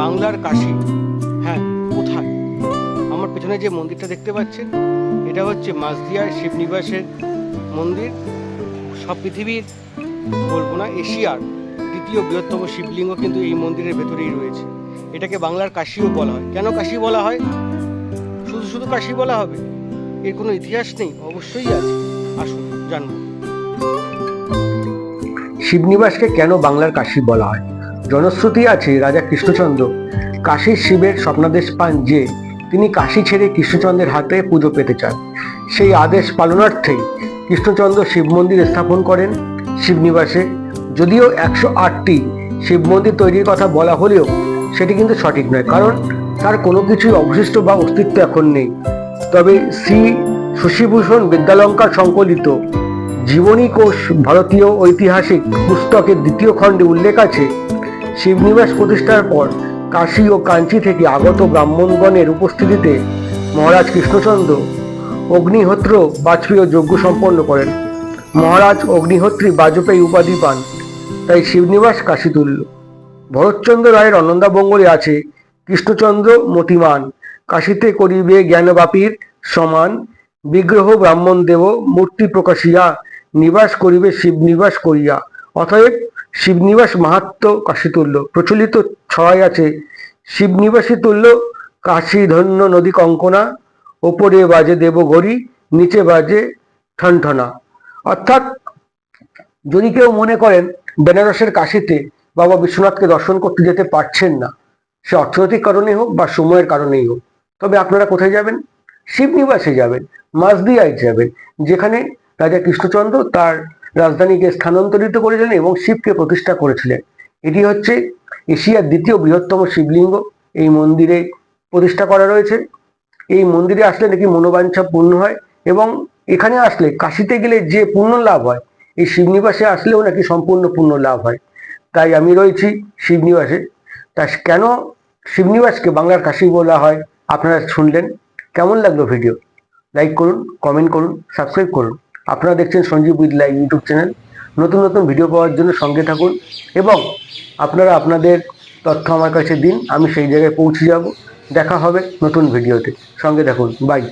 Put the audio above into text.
বাংলার কাশি। হ্যাঁ কোথায়? আমার পেছনে যে মন্দিরটা দেখতে পাচ্ছেন, এটা হচ্ছে মাসদিয়ার শিবনিবাসের মন্দির। সব পৃথিবীর বলব না, এশিয়ার দ্বিতীয় বৃহত্তম শিবলিঙ্গ কিন্তু এই মন্দিরের ভেতরেই রয়েছে। এটাকে বাংলার কাশিও বলা হয়। কেন কাশি বলা হয়? শুধু শুধু কাশি বলা হবে? এর কোনো ইতিহাস নেই? অবশ্যই আছে। আসুন, জানব। শিবনিবাসকে কেন বাংলার কাশি বলা হয়? জনশ্রুতি আছে রাজা কৃষ্ণচন্দ্র। কাশীর শিবের স্বপ্নাদেশ পান যে, তিনি কাশী ছেড়ে কৃষ্ণচন্দ্রের হাতে পুজো পেতে চান। সেই আদেশ পালনার্থেই কৃষ্ণচন্দ্র শিব মন্দির স্থাপন করেন শিবনিবাসে। যদিও একশো আটটি শিব মন্দির তৈরির কথা বলা হলেও সেটি কিন্তু সঠিক নয়, কারণ তার কোনো কিছুই অবশিষ্ট বা অস্তিত্ব এখন নেই। তবে শ্রী শশীভূষণ বিদ্যালঙ্কার সংকলিত জীবনী কোষ ভারতীয় ঐতিহাসিক পুস্তকের দ্বিতীয় খণ্ডে উল্লেখ আছে শিবনিবাস প্রতিষ্ঠার পর কাশী ও কাঞ্চি থেকে আগত ব্রাহ্মণগণের উপস্থিতিতে মহারাজ কৃষ্ণচন্দ্র অগ্নিহোত্র বাজপেয়ী যজ্ঞ সম্পন্ন করেন। মহারাজ অগ্নিহোত্রী বাজপেয়ী উপাধি পান, তাই শিবনিবাস কাশী তুল্য ভরতচন্দ্র রায়ের অনন্দাবঙ্গলে আছে কৃষ্ণচন্দ্র মতিমান। কাশীতে করিবে জ্ঞানবাপীর সমান বিগ্রহ ব্রাহ্মণ দেব মূর্তি প্রকাশিয়া নিবাস করিবে শিবনিবাস করিয়া। অতএব শিবনিবাস মাহাত্ম কাশীতুল্য প্রচলিত ছয় আছে, শিবনিবাসী তুল্য, কাশী ধন্য নদী কঙ্কনা, ওপরে বাজে দেব ঘড়ি নিচে বাজে ঠনঠনা। অর্থাৎ যদি কেউ মনে করেন বেনারসের কাশীতে বাবা বিশ্বনাথকে দর্শন করতে যেতে পারছেন না, সে অর্থনৈতিক কারণেই হোক বা সময়ের কারণেই হোক, তবে আপনারা কোথায় যাবেন? শিবনিবাসে যাবেন মাসদিয়ায় যাবেন, যেখানে রাজা কৃষ্ণচন্দ্র তার রাজধানীকে স্থানান্তরিত করেছিলেন এবং শিবকে প্রতিষ্ঠা করেছিলেন। এটি হচ্ছে এশিয়ার দ্বিতীয় বৃহত্তম শিবলিঙ্গ। এই মন্দিরে প্রতিষ্ঠা করা রয়েছে। এই মন্দিরে আসলে নাকি মনোবাঞ্ছা পূর্ণ হয় এবং এখানে আসলে কাশিতে গেলে যে পূর্ণ লাভ হয়, এই শিবনিবাসে আসলেও নাকি সম্পূর্ণ পূর্ণ লাভ হয়। তাই আমি রয়েছি শিবনিবাসে। তা কেন শিবনিবাসকে বাংলার কাশি বলা হয়? আপনারা শুনলেন। কেমন লাগল ভিডিও? লাইক করুন, কমেন্ট করুন, সাবস্ক্রাইব করুন। আপনারা দেখছেন সঞ্জীব লাইভ ইউটিউব চ্যানেল। নতুন নতুন ভিডিও পাওয়ার জন্য সঙ্গে থাকুন এবং আপনারা আপনাদের তথ্য আমার কাছে দিন, আমি সেই জায়গায় পৌঁছে যাব। দেখা হবে নতুন ভিডিওতে। সঙ্গে থাকুন। বাই